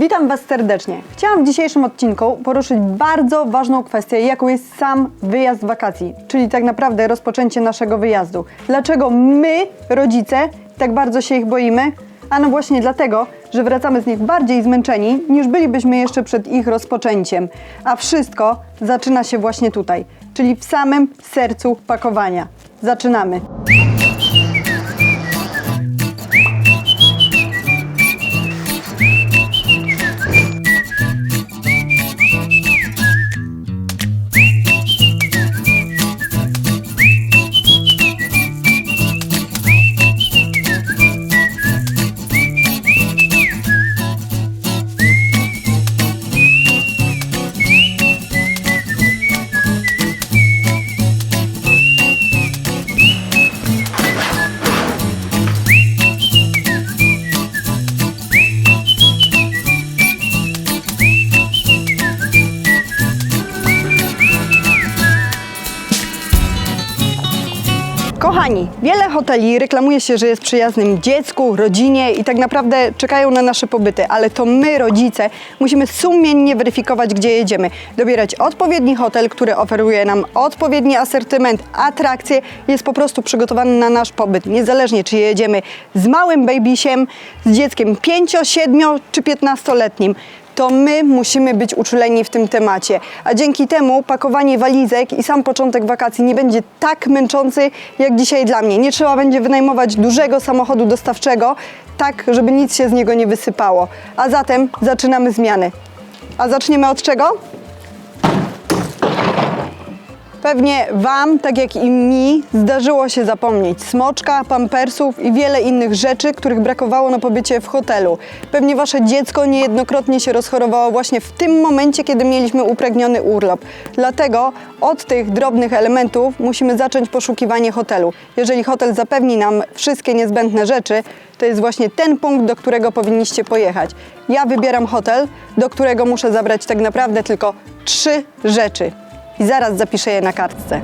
Witam Was serdecznie. Chciałam w dzisiejszym odcinku poruszyć bardzo ważną kwestię, jaką jest sam wyjazd wakacji, czyli tak naprawdę rozpoczęcie naszego wyjazdu. Dlaczego my, rodzice, tak bardzo się ich boimy? Ano właśnie dlatego, że wracamy z nich bardziej zmęczeni, niż bylibyśmy jeszcze przed ich rozpoczęciem. A wszystko zaczyna się właśnie tutaj, czyli w samym sercu pakowania. Zaczynamy. Kochani, wiele hoteli reklamuje się, że jest przyjaznym dziecku, rodzinie i tak naprawdę czekają na nasze pobyty, ale to my, rodzice, musimy sumiennie weryfikować, gdzie jedziemy. Dobierać odpowiedni hotel, który oferuje nam odpowiedni asortyment, atrakcje, jest po prostu przygotowany na nasz pobyt. Niezależnie, czy jedziemy z małym babysiem, z dzieckiem 5, 7 czy 15-letnim to my musimy być uczuleni w tym temacie. A dzięki temu pakowanie walizek i sam początek wakacji nie będzie tak męczący jak dzisiaj dla mnie. Nie trzeba będzie wynajmować dużego samochodu dostawczego, tak żeby nic się z niego nie wysypało. A zatem zaczynamy zmiany. A zaczniemy od czego? Pewnie Wam, tak jak i mi, zdarzyło się zapomnieć smoczka, pampersów i wiele innych rzeczy, których brakowało na pobycie w hotelu. Pewnie Wasze dziecko niejednokrotnie się rozchorowało właśnie w tym momencie, kiedy mieliśmy upragniony urlop. Dlatego od tych drobnych elementów musimy zacząć poszukiwanie hotelu. Jeżeli hotel zapewni nam wszystkie niezbędne rzeczy, to jest właśnie ten punkt, do którego powinniście pojechać. Ja wybieram hotel, do którego muszę zabrać tak naprawdę tylko trzy rzeczy i zaraz zapiszę je na kartce.